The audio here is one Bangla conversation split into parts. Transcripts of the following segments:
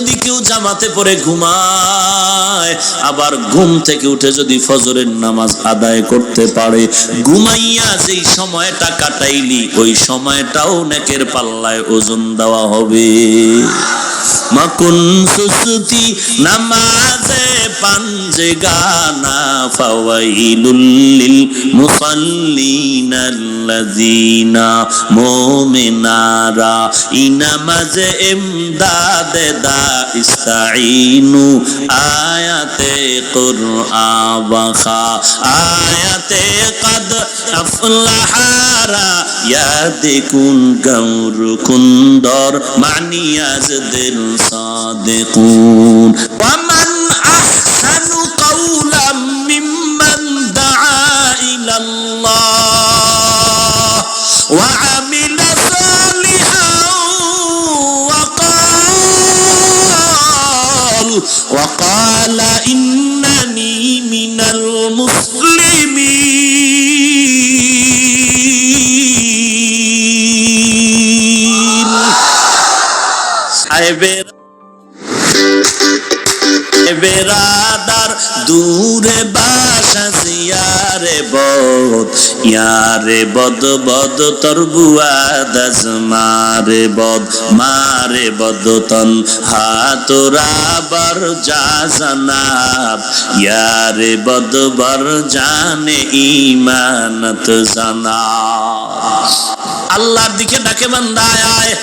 যদি কেউ জামাতে পরে ঘুমায়, আবার ঘুম থেকে উঠে যদি ফজরের নামাজ আদায় করতে পারে, ঘুমাইয়া যেই সময়টা কাটাইলি, ওই সময়টাও নেকের পাল্লায় ওজন দেওয়া হবে। মাকুন সুসুতি নামাজে পাঞ্জে গানা ফাওয়াইলুল লিল মুসাল্লিন মুমিনারা ইনামাজে ইমদাদে দা ইস্তাইনু আয়াতে কুরআন আয়াতে কদ আফলাহারা ইয়াদিকুন গৌর কুন্দর মানিয়াজ দিল صادقون ومن أحسن قولا ممن دعا إلى الله وعمل صالحا وقال وقال إنني من المسلمين. বেরাদার দূরে বাসা ইয়ারে বদ ইয়ারে বদ বদ তোর বুয়া দাস মারে বদ মারে বদ তন হাতরা বর যা জানাব ইয়ারে বদ, বর জানে ইমানত জানা আল্লাহর দিকে ডাকে বান্দায় আয়।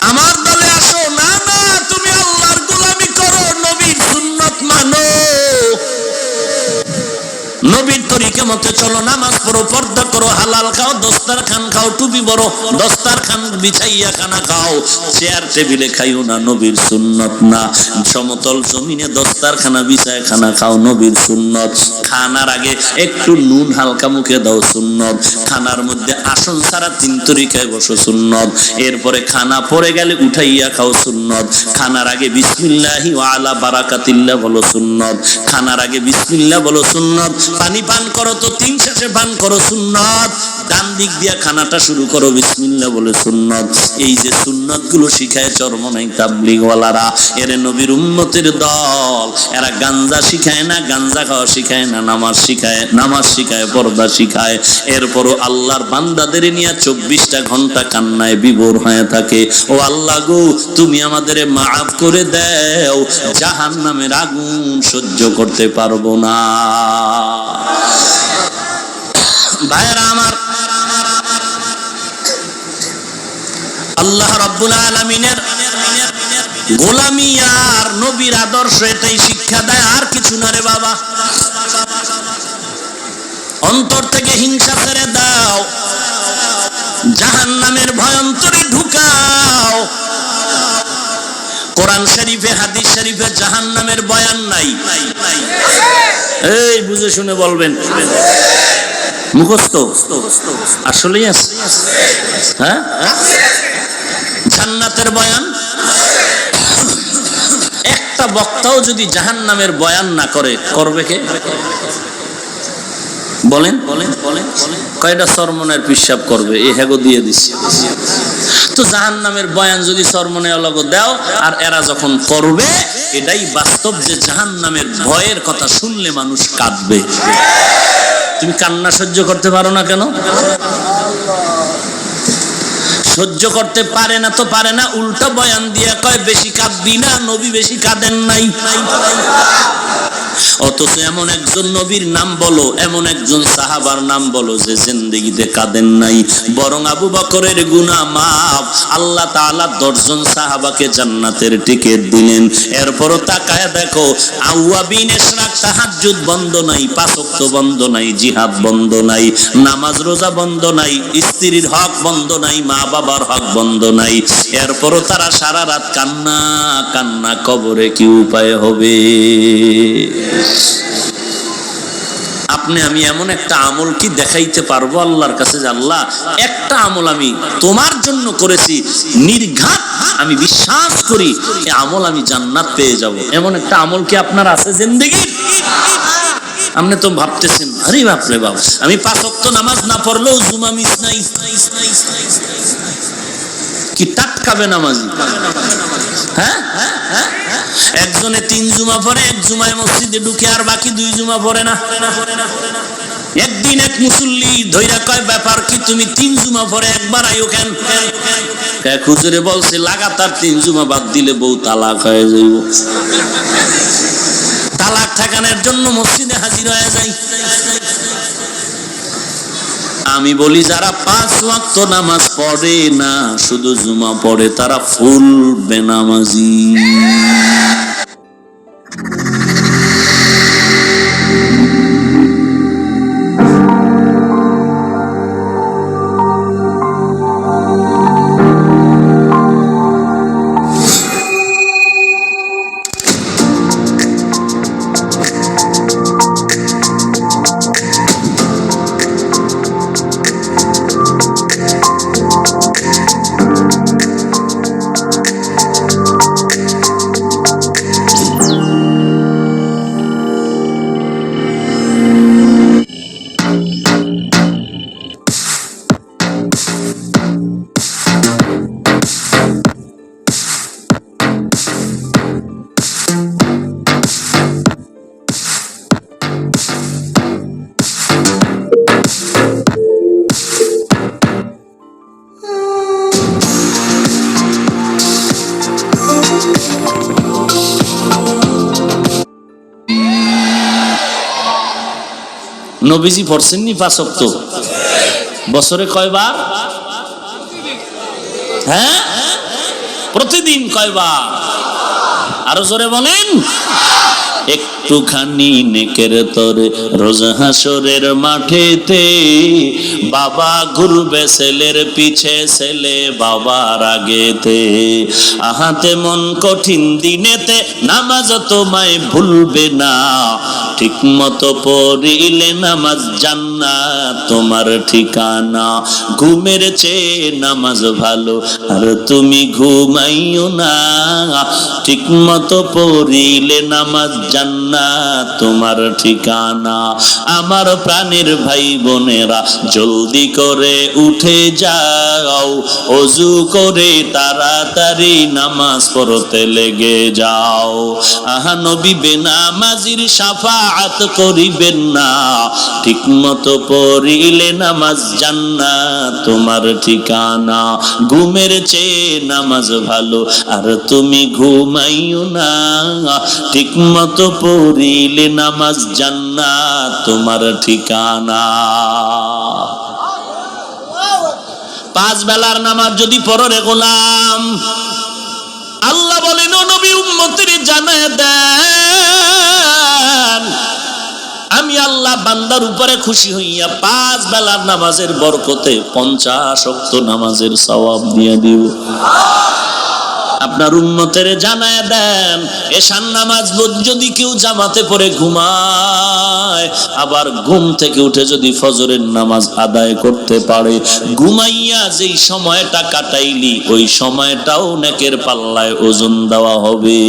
আমার নবীর তরিকে মতে চলো, নামাজ পড়ো, পর্দা করো, হালাল খাও দস্তার খান খাও, টুপি বড় দস্তার খান বিছাইয়া খানা খাও। চেয়ার, টেবিলে খাইও না, নবীর সুন্নত না। সমতল জমিনে দস্তার খানা বিছায় খানা খাও, নবীর সুন্নত। খানার আগে একটু নুন হালকা মুখে দাও, সুন্নত। খানার মধ্যে আসন ছাড়া তিন তরিকায় বসো, সুন্নত। এরপরে খানা পড়ে গেলে উঠাইয়া খাও, সুন্নত। খানার আগে বিসমিল্লাহি ওয়া আলা বারাকাতিল্লাহ বলো, সুন্নত। খানার আগে বিসমিল্লাহ বলো, সুন্নত। পানি পান করো তো তিন শেষে পান করো সুন্নত। ডান দিক দিয়া খানাটা শুরু করো, বিসমিল্লাহ বলে সুন্নত। এই যে সুন্নতগুলো শিখায় চরমনাই তাবলিগওয়ালারা, এরে নবীর উম্মতের দল। এরা গাঞ্জা শিখায় না, গাঞ্জা খাওয়া শিখায় না, নামাজ শিখায় নামাজ শিখায়, পর্দা শিখায়। এরপরও আল্লাহর বান্দাদের নিয়ে চব্বিশটা ঘণ্টা কান্নায় বিভোর হয়ে থাকে। ও আল্লাহ গো, তুমি আমাদের মাফ করে দাও জাহান নামের আগুন সহ্য করতে পারব না। ভাইরা আমার আল্লাহ রব্বুল আলমিনের গোলামি আর নবীর আদর্শ এটাই শিক্ষা দেয়, আর কিছু না রে বাবা। অন্তর থেকে হিংসা ছেড়ে দাও জাহান নামের ভয়ন্তরে ঢুকাও। কোরআন শরীফে, হাদিস শরীফে জাহান নামের বয়ান নাই। এই, বুঝে শুনে বলবেন। মুখস্থ? আসলেই আছে। হ্যাঁ? জান্নাতের বয়ান? একটা বক্তাও যদি জাহান নামের বয়ান না করে, করবে কে? বলেন? কয়টা সরমনের পিসাব করবে? এ হ্যাগো দিয়ে দিচ্ছে তো জাহান নামের বয়ান যদি সরমনে অলগ দাও, আর এরা যখন করবে, এটাই বাস্তব যে জাহান নামের ভয়ের কথা শুনলে মানুষ কাঁদবে। তুমি কান্না সহ্য করতে পারো না কেন? সহ্য করতে পারে না তো পারে না, উল্টো বয়ান দিয়া কয়, বেশি কাঁদবি না, নবী বেশি কাঁদেন নাই। অথচ এমন একজন নবীর নাম বলো, এমন একজন সাহাবার নাম বলো যে জিন্দগিতে কাঁদেন নাই। বরং আবু বকরের গুনা মাফ। আল্লাহ তাআলা দশজন সাহাবাকে জান্নাতের টিকিট দিলেন। এরপরও তাকায় দেখো, আউয়াবিন ইশরাক তাহাজ্জুদ বন্ধ নাই পাঁচ বন্ধ নাই, জিহাদ বন্ধ নাই, নামাজ রোজা বন্ধ নাই, স্ত্রীর হক বন্ধ নাই মা বাবার হক বন্ধ নাই। এরপরও তারা সারা রাত কান্না কান্না কবরে কি উপায় হবে? আপনি, আমি এমন একটা আমল কি দেখাইতে পারব আল্লাহর কাছে যে আল্লাহ, একটা আমল আমি তোমার জন্য করেছি, নির্ঘাত আমি বিশ্বাস করি এই আমল আমি জান্নাত পেয়ে যাব। এমন একটা আমল কি আপনার আছে জিন্দগি? আপনি তো ভাবতেছেন, আরে বাপরে বাপ, আমি পাঁচ ওয়াক্ত নামাজ না পড়লেও জুমা মিস নাই। কি টাটকাবে নামাজি? হ্যাঁ? একজনে তিন জুমা পরে এক জুমায় মসজিদে ঢুকে, আর বাকি দুই জুমা পরে না। একদিন এক মুসল্লি ধৈরা কয়, ব্যাপার কি, তুমি তিন জুমা পরে একবার আইও কেন? হুজুরে বলছে, লাগাতার তিন জুমা বাদ দিলে বউ তালাক হয়ে যাইব। তালাক ঠেকানোর জন্য মসজিদে হাজির হয়ে যাই। আমি বলি যারা পাঁচ ওয়াক্ত নামাজ পড়ে না শুধু জুমা পড়ে তারা ফুল বেনামাজি। নবীজি পড়ছেননি পাঁচক্ত বছরে কয়বার? হ্যাঁ? প্রতিদিন কয়বার? আরও জোরে বলেন। একটুখানি নেকের তরে রোজ হাসরের মাঠেতে বাবা ঘুরবে ছেলের পিছে ছেলে বাবার আগেতে। আহাতে মন কঠিন দিনেতে নামাজ তোমায় ভুলবে না। ঠিক মতো পড়িলে নামাজ জান্না তোমার ঠিকানা। ঘুমের চেয়ে নামাজ ভালো, আর তুমি ঘুমাইও না। ঠিক মতো পড়িলে নামাজ তোমার ঠিকানা। আমার প্রাণের ভাই বোনেরা, জলদি করে উঠে যাও, অজু করে তাড়াতাড়ি নামাজ পড়তে লেগে যাও। আহা নবী, বেনামাজির সাফাআত করিবেন না। ঠিক মতো পড়িলে নামাজ জান্না তোমার ঠিকানা। ঘুমের চেয়ে নামাজ ভালো, আর তুমি ঘুমাইও না। ঠিক মতো পড়িলে নামাজ জান্না তোমার ঠিকানা। পাঁচ বেলার নামাজ যদি পড়ো রে গোলাম। আল্লাহ বলেন নবী, উম্মতের জানায় দেন। আমি আল্লাহ বান্দার উপরে খুশি হইয়া পাঁচ বেলার নামাজের বরকতে পঞ্চাশ অক্ত নামাজের সওয়াব দিয়ে দিব আপনার উন্মতের জানায় দেন এশান নামাজ যদি কেউ জামাতে পড়ে ঘুমায়, আবার ঘুম থেকে উঠে যদি ফজরের নামাজ আদায় করতে পারে, ঘুমাইয়া যেই সময়টা কাটাইলি, ওই সময়টাও নেকের পাল্লায় ওজন দেওয়া হবে।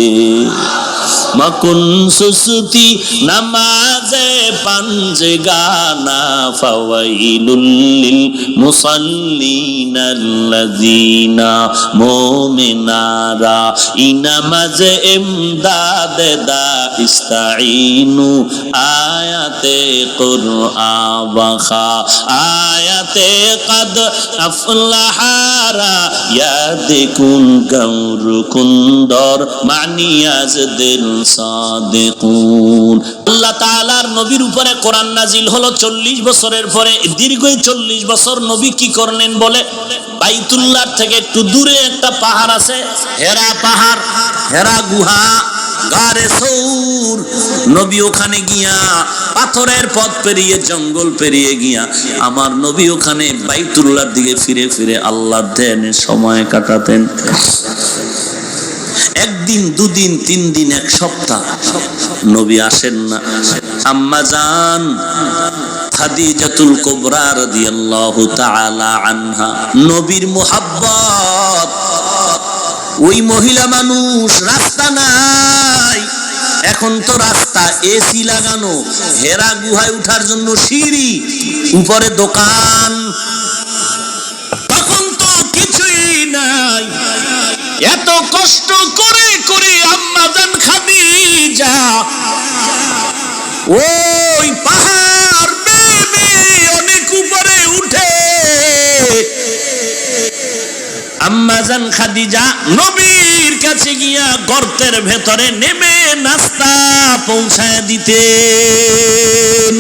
মাকুন সুসুতি নামাজে পাঞ্জে গানা ফাওয়াইলুল লিল মুসাল্লিনাল্লাযিনা মুমিনারা ইনামাজে ইমদাদে দা ইস্তাইনু আয়াতে কুরআন আয়াতে কদ আফলাহারা ইয়াদিকুন গৌর কুন্দর মানিয়াজ দিল সাদিকুন। আল্লাহ তাআলার নবীর উপরে কোরআন নাজিল হলো চল্লিশ বছরের পরে। দীর্ঘ চল্লিশ বছর নবী কি করলেন বলে? বাইতুল্লাহ থেকে একটু দূরে একটা পাহাড় আছে, হেরা পাহাড়, হেরা গুহা গারে সৌর। নবী ওখানে গিয়া পাথরের পথ পেরিয়ে, জঙ্গল পেরিয়ে গিয়া আমার নবী ওখানে বাইতুল্লার দিকে ফিরে ফিরে আল্লাহর ধ্যানে সময় কাটাতেন। একদিন, দুদিন তিন দিন এক সপ্তাহ নবী আসেন না। আম্মা যান খাদিজাতুল আনহা। নবীর মুহাব্বত। ওই মহিলা মানুষ রাস্তা নাই। এখন তো রাস্তা এসি লাগানো, হেরা গুহায় উঠার জন্য সিঁড়ি, উপরে দোকান। তখন তো কিছুই নাই। এত কষ্ট করে করে আম্মাজান খাদিজা। ওই আম্মাজান খাদিজা নবীর কাছে গিয়া গর্তের ভেতরে নেমে নাস্তা পৌঁছায় দিতেন।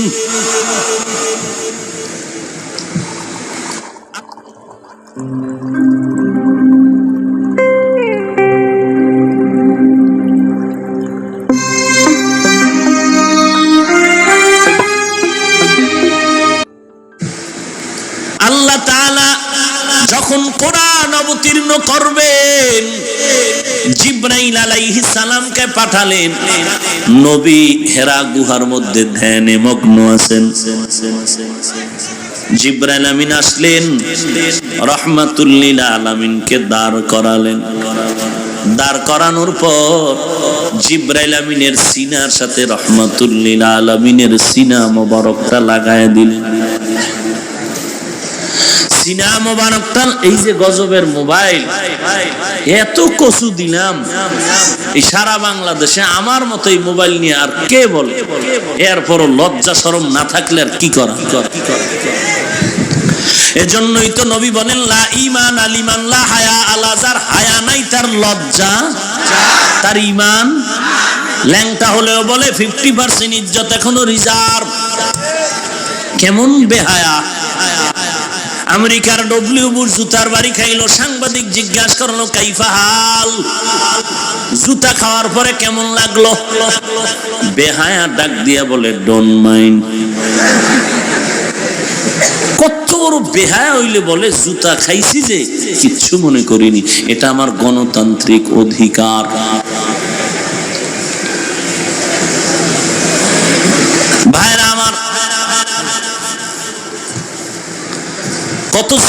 আল্লাহ তাআলা যখন কোরআন অবতীর্ণ করবেন, জিব্রাইল আলাইহিস সালামকে পাঠালেন, নবী হেরা গুহার মধ্যে ধ্যানে মগ্ন আছেন। জিব্রাইল আমিন আসলেন, রহমাতুল্লিল আলামিনকে দাঁড় করালেন। দাঁড় করানোর পর জিব্রাইল আমিনের সিনার সাথে রহমাতুল্লিল আলামিনের সিনা মোবারকটা লাগায় দিলেন। সিনা মোবারকটা এই যে গজবের মোবাইল, এত কচু দিলাম এই সারা বাংলাদেশে আমার মতো এই মোবাইল নিয়ে আর কে বলে? এরপরও লজ্জা শরম না থাকলে আর কি করা? এজন্যই তো নবী বলেন, লা ইমান আলিমান লা হায়া আলাজার হায়া নাই তার লজ্জা। তার ইমান ল্যাংটা হলেও বলে, ফিফটি পার্সেন্ট ইজ্জত এখনও রিজার্ভ। কেমন বেহায়া। আমেরিকার ডব্লিউ বুর জুতার বাড়ি খাইলো, সাংবাদিক জিজ্ঞাসা করল, কাইফা হাল? জুতা খাওয়ার পরে কেমন লাগল? বেহায়া ডাক দিয়া বলে ডোন্ট মাইন্ড কত বড় বেহায়া হইলে বলে, জুতা খাইছি যে, কিচ্ছু মনে করিনি, এটা আমার গণতান্ত্রিক অধিকার।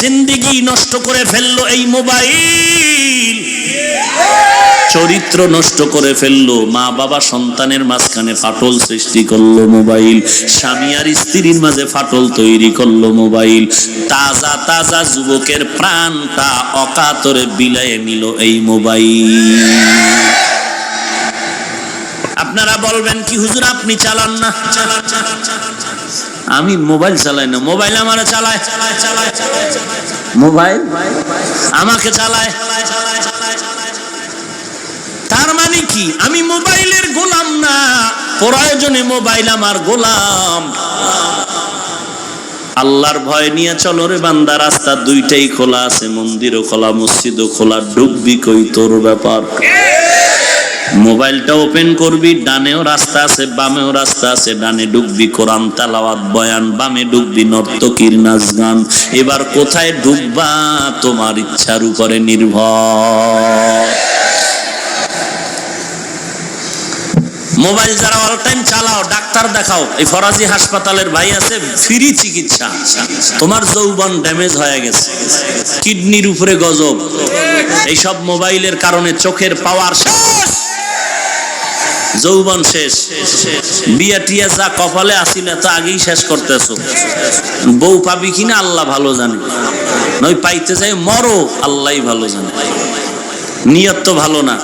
জিন্দিগি নষ্ট করে ফেলল এই মোবাইল। চরিত্র নষ্ট করে মা বাবা সন্তানের মাঝখানে ফাটল সৃষ্টি মোবাইল, স্বামী আর স্ত্রীর মাঝে ফাটল তৈরি মোবাইল। তাজা তাজা যুবকের প্রাণটা অকাতরে নিল এই মোবাইল। আপনারা বলবেন কি, হুজুর আপনি চালান না? আমি মোবাইল চালাই না। মোবাইল আমার চালায়। মোবাইল আমাকে চালায়। তার মানে কি? আমি মোবাইলের গোলাম না। প্রয়োজনে মোবাইল আমার গোলাম। আল্লাহর ভয় নিয়ে চলো রে বান্দা, রাস্তা দুইটাই খোলা আছে। মন্দিরও খোলা, মসজিদও খোলা। ডুববি কই তোর ব্যাপার? মোবাইলটা ওপেন করবি, ডানেও রাস্তা আছে, বামেও রাস্তা আছে, ডানে ডুববি কোরআন তালাওয়াত বয়ান, বামে ডুববি নর্তকীর নাচ গান। এবার কোথায় ডুববা? তোমার ইচ্ছার উপরে নির্ভর। মোবাইল যারা অল টাইম চালাও, ডাক্তার দেখাও, এই ফরাজি হাসপাতালের ভাই আছে ফ্রি চিকিৎসা। তোমার যৌবন ড্যামেজ হয়ে গেছে। কিডনির উপরে গজব। এইসব মোবাইলের কারণে চোখের পাওয়ার শেষ যৌবন শেষ। বিয়া টিয়া যা কপালে আসিল তা আগেই শেষ করতেছ। বউ পাবি কিনা আল্লাহ ভালো জানে। নয় পাইতে চাই মরো আল্লাহ ভালো জানে। নিয়ত তো ভালো না।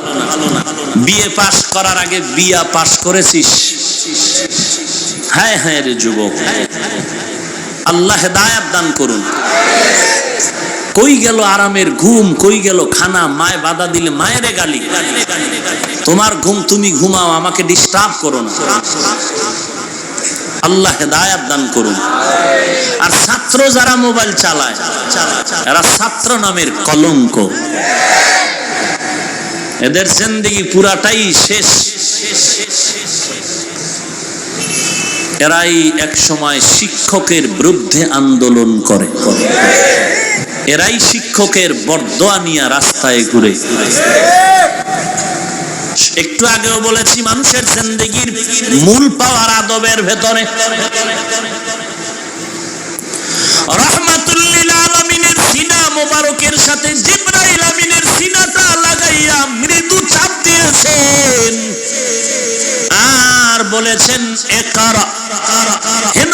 বিয়ে পাশ করার আগে বিয়া পাশ করেছিস। হ্যাঁ হ্যাঁ রে যুবক। আল্লাহ হেদায়াত দান করুন। কই গেল আরামের ঘুম? কই গেল খানা? মায় বাধা দিলে মায়ের গালি। তোমার ঘুম তুমি ঘুমাও, আমাকে ডিস্টার্ব করো না। আল্লাহ হেদায়াত দান করুন। আর ছাত্র যারা মোবাইল চালায়, এরা ছাত্র নামের কলঙ্ক। এদের জিন্দিগি পুরাটাই শেষ। এরাই এক সময় শিক্ষকের বিরুদ্ধে আন্দোলন করে। এরাই শিক্ষকের বরদোয়া নিয়ে রাস্তায় ঘুরে। একটু আগেও বলেছি, মানুষের জিন্দিগির মূল পাওয়ার আদবের ভেতরে। রহমাতুল্লিল আলমিনের সিনা মোবারকের সাথে জিব্রাইল আমিনের সিনাটা লাগাইয়া মৃদু চাপ দিয়েছেন। আর বলেছেন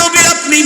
নবী, আপনি